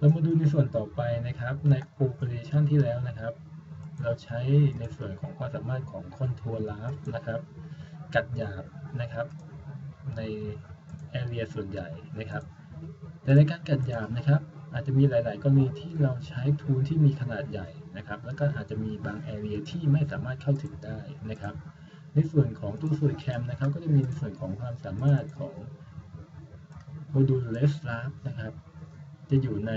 เรามาดูในส่วนต่อไปนะครับ ใน operation ที่แล้วนะครับ เราใช้ในส่วนของความสามารถของ control lab นะครับ กัดหยาบนะครับ ใน area ส่วนใหญ่นะครับ แต่ในการกัดหยาบนะครับ อาจจะมีหลาย ๆ กรณีที่เราใช้ทูลที่มีขนาดใหญ่นะครับ แล้วก็อาจจะมีบาง area ที่ไม่สามารถเข้าถึงได้นะครับ ในส่วนของตู้สูตรแคมนะครับ ก็จะมีในส่วนของความสามารถของโมดูล less lab นะครับ จะอยู่ใน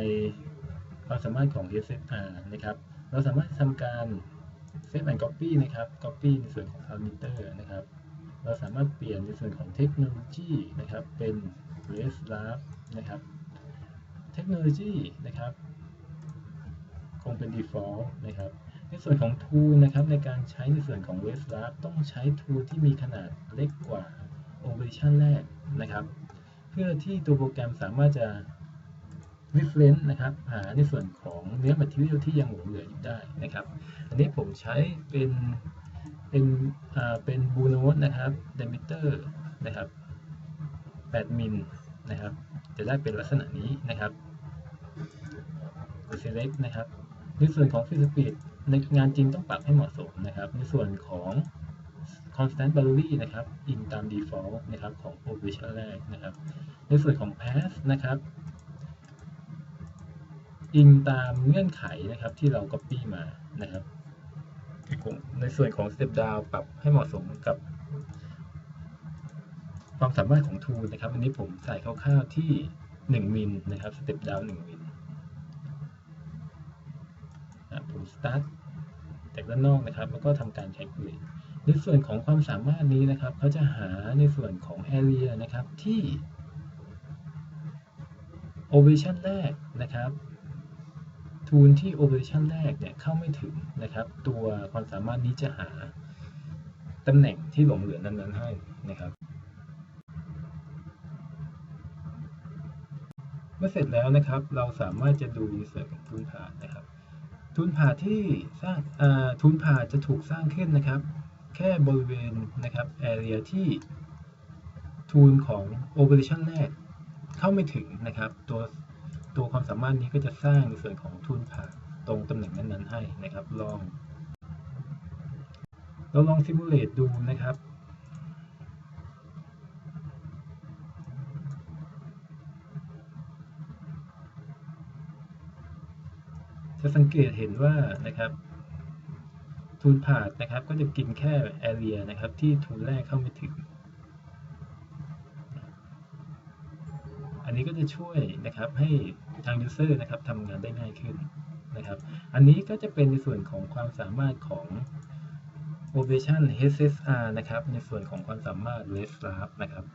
ความสามารถของ SFR นะครับ เราสามารถทำการ save and copy นะครับ copy ในส่วนของ parameter นะครับ เราสามารถเปลี่ยนในส่วนของเทคโนโลยีนะครับ เป็น less lab นะครับ เทคโนโลยีนะครับ คงเป็น default นะครับ ในส่วนของ tool นะครับในการใช้ในส่วนของ web lab ต้องใช้ tool ที่มีขนาดเล็กกว่า operation แรกนะครับ เพื่อที่ตัวโปรแกรมสามารถจะ reference นะครับหาในส่วนของเนื้อ material ที่ยังหลงเหลืออยู่ได้นะครับ อันนี้ผมใช้เป็นเป็นอ่าเป็น blue note นะครับ diameter นะครับ8มิลนะครับ จะได้เป็นลักษณะนี้นะครับ select นะครับ ในส่วนของ fill speed ในงานจริงต้องปรับให้เหมาะสมนะครับ ในส่วนของ constant boundary นะครับอิงตาม default นะครับของ operation แรกนะครับ ในส่วนของ path นะครับ อิงตามเงื่อนไขนะครับที่เรา copy มานะครับในส่วนของ step down ปรับให้เหมาะสมกับ ความสามารถของ tool นะครับ อันนี้ผมใส่คร่าวๆที่ 1มิลนะครับ step down 1มิลผม start จากด้านนอกนะครับ แล้วก็ทำการ calculate ในส่วนของความสามารถนี้นะครับเขาจะหาในส่วนของ area นะครับที่ operation แรกนะครับ ทูลที่ operation แรกเนี่ยเข้าไม่ถึงนะครับ ตัวความสามารถนี้จะหาตำแหน่งที่หลงเหลือนั้นๆให้นะครับ เมื่อเสร็จแล้วนะครับ เราสามารถจะดูในส่วนของทุนผ่านนะครับทุนผ่าที่สร้างทุนผ่าจะถูกสร้างขึ้นนะครับ แค่บริเวณนะครับ area ที่ทูลของ operation แรกเข้าไม่ถึงนะครับ ตัว ตัวความสามารถนี้ก็จะสร้างในส่วนของทุนผ่าตรงตำแหน่งนั้นๆให้นะครับลองเราลอง simulate ดูนะครับจะสังเกตเห็นว่านะครับทูลผ่านะครับก็จะกินแค่ area นะครับที่ทูลแรกเข้าไม่ถึง นนี้ก็จะช่วยนะครับให้ทาง user นะครับทำงานได้ง่ายขึ้นนะครับ อันนี้ก็จะเป็นในส่วนของความสามารถของ Ovation HSR นะครับ ในส่วนของความสามารถ REST Lab นะครับ